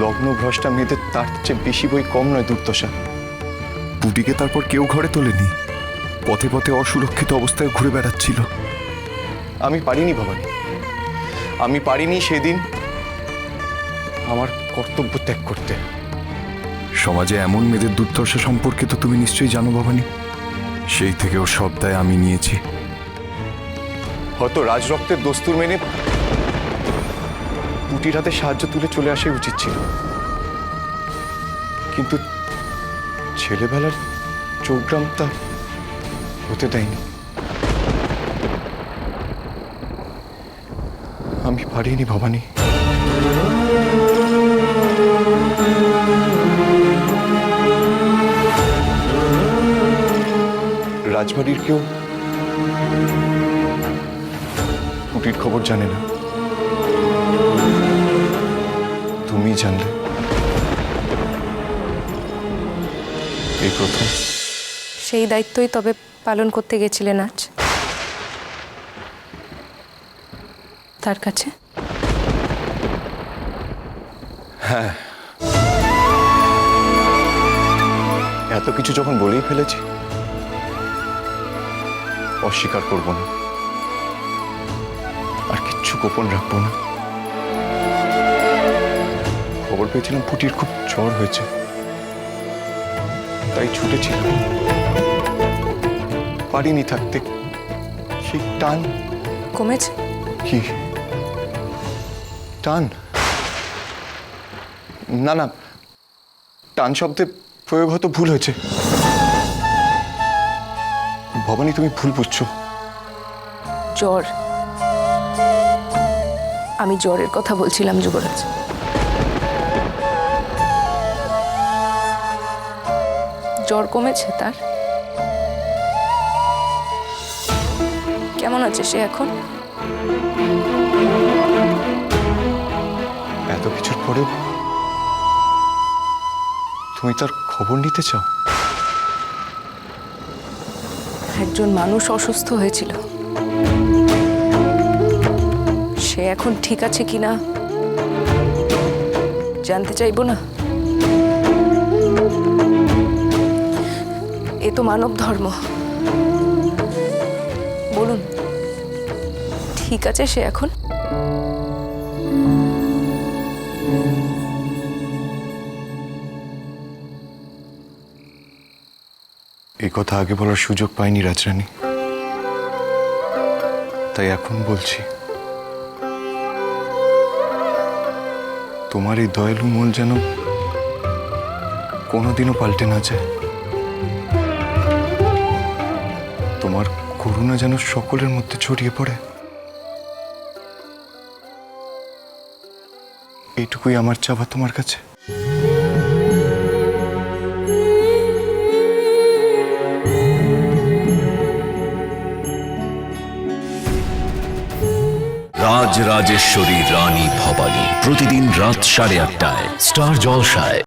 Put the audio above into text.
লগ্ন ভ্রষ্টা মেয়েদের তার চেয়ে বেশি বই কম নয় দুর্দশা। বুটিকে তারপর কেউ ঘরে তোলেনি। পথে পথে অসুরক্ষিত অবস্থায় ঘুরে বেড়াচ্ছিল। আমি পারিনি ভবানী। আমি পারিনি সেদিন আমার কর্তব্য ত্যাগ করতে। সমাজে এমন মেয়েদের দুর্দশা সম্পর্কে তো তুমি নিশ্চয়ই জানো ভবানী। সেই থেকে ওর সব দায় আমি নিয়েছি। হয়তো রাজরক্তের দস্তুর মেনে পুটির হাতে সাহায্য তুলে চলে আসাই উচিত ছিল। কিন্তু ছেলেবেলার চৌগ্রাম তা হতে দেয়নি। আমি পারিনি ভবানী। রাজবাড়ির কেউ পুটির খবর জানে না। তুমি জানলে। এই প্রথম। সেই দায়িত্বই তবে পালন করতে গেছিলেন আজ। তার কাছে? হ্যাঁ। এত কিছু যখন বলেই ফেলেছি অস্বীকার করব না। আর কিচ্ছু গোপন রাখব না। পেয়েছিলাম পুটির খুব জ্বর হয়েছে। তাই ছুটেছিল পারিনি থাকতে। সেই টান। কমেছে? কি? টান? না না। টান শব্দে প্রয়োগ হয়তো ভুল হয়েছে। ভবানী তুমি ভুল বুঝছ। জ্বর। আমি জ্বরের কথা বলছিলাম যুবরাজ। জ্বর কমেছে তার? কেমন আছে সে এখন? এত কিছুর পরেও তুমি তার খবর নিতে চাও? একজন মানুষ অসুস্থ হয়েছিল। সে এখন ঠিক আছে কিনা জানতে চাইব না? এ তো মানব ধর্ম। বলুন, ঠিক আছে সে এখন? এই কথা আগে বলার সুযোগ পাইনি রাজরানী। তাই এখন বলছি, তোমার এই দয়ালু মন যেন কোনোদিনও পাল্টে না যায়। তোমার করুণা যেন সকলের মধ্যে ছড়িয়ে পড়ে। এইটুকুই আমার চাওয়া তোমার কাছে। রাজ রাজেশ্বরী রানী ভবানী প্রতিদিন রাত সাড়ে আটটায়, স্টার জলসায়।